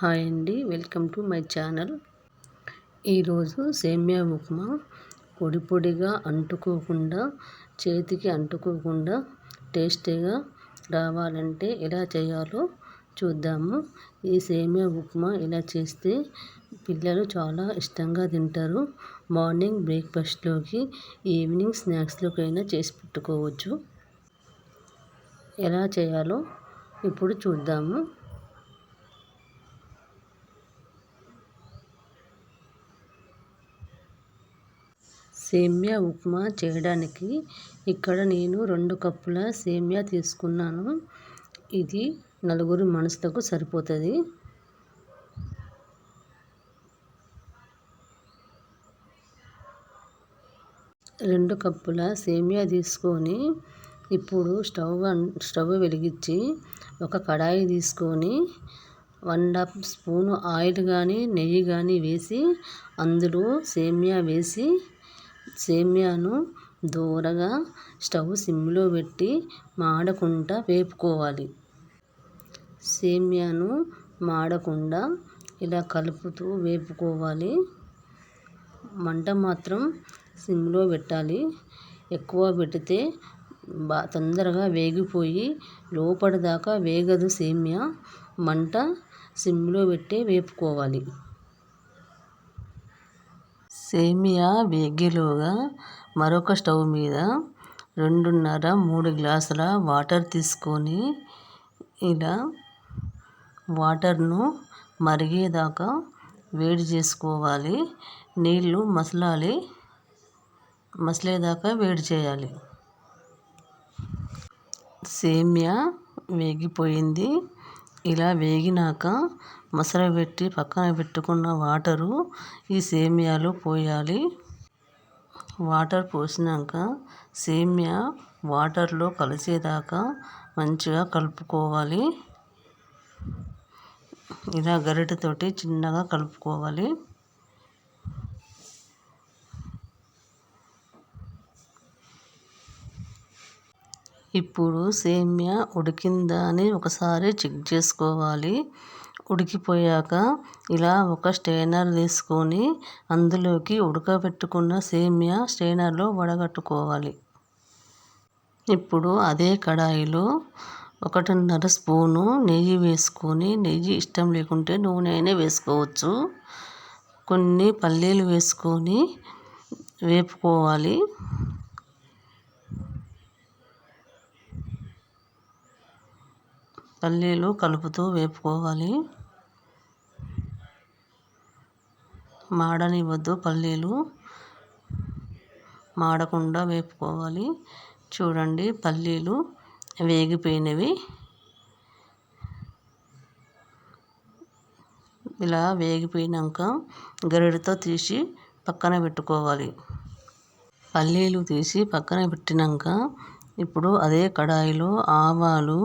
Hi అండి welcome to my channel. ఈరోజు సేమ్యా ఉప్మా పొడి పొడిగా అంటుకోకుండా చేతికి అంటుకోకుండా టేస్టీగా రావాలంటే ఎలా చేయాలో చూద్దాము. ఈ సేమ్యా ఉప్మా ఇలా చేస్తే పిల్లలు చాలా ఇష్టంగా తింటారు. మార్నింగ్ బ్రేక్ఫాస్ట్లోకి ఈవినింగ్ స్నాక్స్లోకైనా చేసి పెట్టుకోవచ్చు. ఎలా చేయాలో ఇప్పుడు చూద్దాము. సేమ్యా ఉప్మా చేయడానికి ఇక్కడ నేను రెండు కప్పుల సేమ్యా తీసుకున్నాను. ఇది నలుగురు మనుషులకు సరిపోతుంది. రెండు కప్పుల సేమ్యా తీసుకొని ఇప్పుడు స్టవ్ స్టవ్ వెలిగించి ఒక కడాయి తీసుకొని వన్ హాఫ్ స్పూన్ ఆయిల్ కానీ నెయ్యి కానీ వేసి అందులో సేమ్యా వేసి సేమ్యాను దోరగా స్టవ్ సిమ్లో పెట్టి మాడకుండా వేపుకోవాలి. సేమ్యాను మాడకుండా ఇలా కలుపుతూ వేపుకోవాలి. మంట మాత్రం సిమ్లో పెట్టాలి. ఎక్కువ పెడితే బా తొందరగా వేగిపోయి లోపల దాకా వేగదు సేమ్యా. మంట సిమ్లో పెట్టే వేపుకోవాలి. సేమియా వేగేలోగా మరొక స్టవ్ మీద రెండున్నర మూడు గ్లాసుల వాటర్ తీసుకొని ఇలా వాటర్ను మరిగేదాకా వేడి చేసుకోవాలి. నీళ్ళు మసలాలి మసలేదాకా వేడి చేయాలి. సేమియా వేగిపోయింది. ఇలా వేగినాక మసలబెట్టి పక్కన పెట్టుకున్న వాటరు ఈ సేమియాలో పోయాలి. వాటర్ పోసినాక సేమియా వాటర్లో కలిసేదాకా మంచిగా కలుపుకోవాలి. ఇలా గరిటెతోటి చిన్నగా కలుపుకోవాలి. ఇప్పుడు సేమ్యా ఉడికిందా అని ఒకసారి చెక్ చేసుకోవాలి. ఉడికిపోయాక ఇలా ఒక స్టెయినర్ తీసుకొని అందులోకి ఉడకబెట్టుకున్న సేమ్యా స్టెయినర్లో వడగట్టుకోవాలి. ఇప్పుడు అదే కడాయిలో ఒకటిన్నర స్పూను నెయ్యి వేసుకొని నెయ్యి ఇష్టం లేకుంటే నూనె అయినా వేసుకోవచ్చు. కొన్ని పల్లీలు వేసుకొని వేపుకోవాలి. పల్లీలు కలుపుతూ వేపుకోవాలి. మాడనివ్వద్దు పల్లీలు. మాడకుండా వేపుకోవాలి. చూడండి పల్లీలు వేగిపోయినవి. ఇలా వేగిపోయినాక గరిటతో తీసి పక్కన పెట్టుకోవాలి. పల్లీలు తీసి పక్కన పెట్టినాక ఇప్పుడు అదే కడాయిలో ఆవాలు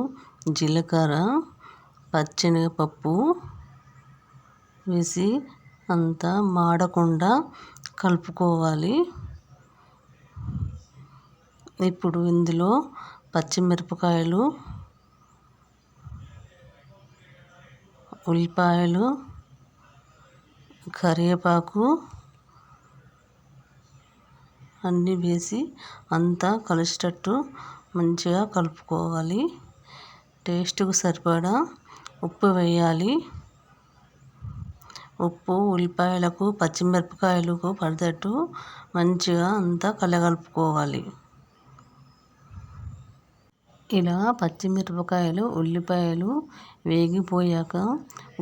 జీలకర్ర పచ్చెనగపప్పు వేసి అంతా మాడకుండా కలుపుకోవాలి. ఇప్పుడు ఇందులో పచ్చిమిరపకాయలు ఉల్లిపాయలు కరివేపాకు అన్నీ వేసి అంతా కలిసేటట్టు మంచిగా కలుపుకోవాలి. టేస్ట్కు సరిపడా ఉప్పు వేయాలి. ఉప్పు ఉల్లిపాయలకు పచ్చిమిరపకాయలకు పడేటట్టు మంచిగా అంతా కలగలుపుకోవాలి. ఇలా పచ్చిమిరపకాయలు ఉల్లిపాయలు వేగిపోయాక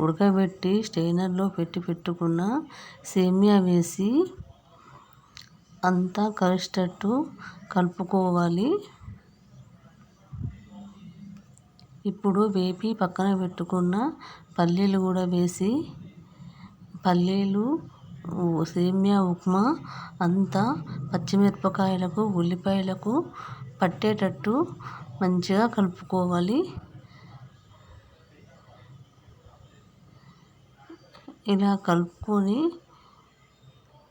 ఉడకబెట్టి స్టెయినర్లో పెట్టి పెట్టుకున్న సేమియా వేసి అంతా కలిసేటట్టు కలుపుకోవాలి. ఇప్పుడు వేపి పక్కన పెట్టుకున్న పల్లీలు కూడా వేసి పల్లీలు సేమియా ఉప్మా అంతా పచ్చిమిరపకాయలకు ఉల్లిపాయలకు పట్టేటట్టు మంచిగా కలుపుకోవాలి. ఇలా కలుపుకొని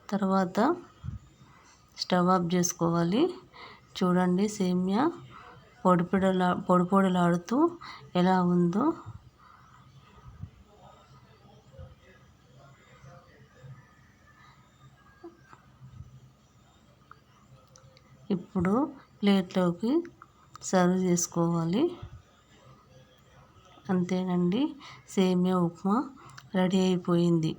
తర్వాత స్టవ్ ఆఫ్ చేసుకోవాలి. చూడండి సేమియా పొడిపొడిలా పొడిపొడిలాడుతూ ఎలా ఉందో ఇప్పుడు ప్లేట్లోకి సర్వ్ చేసుకోవాలి. అంతేనండి. సేమియా ఉప్మా రెడీ అయిపోయింది.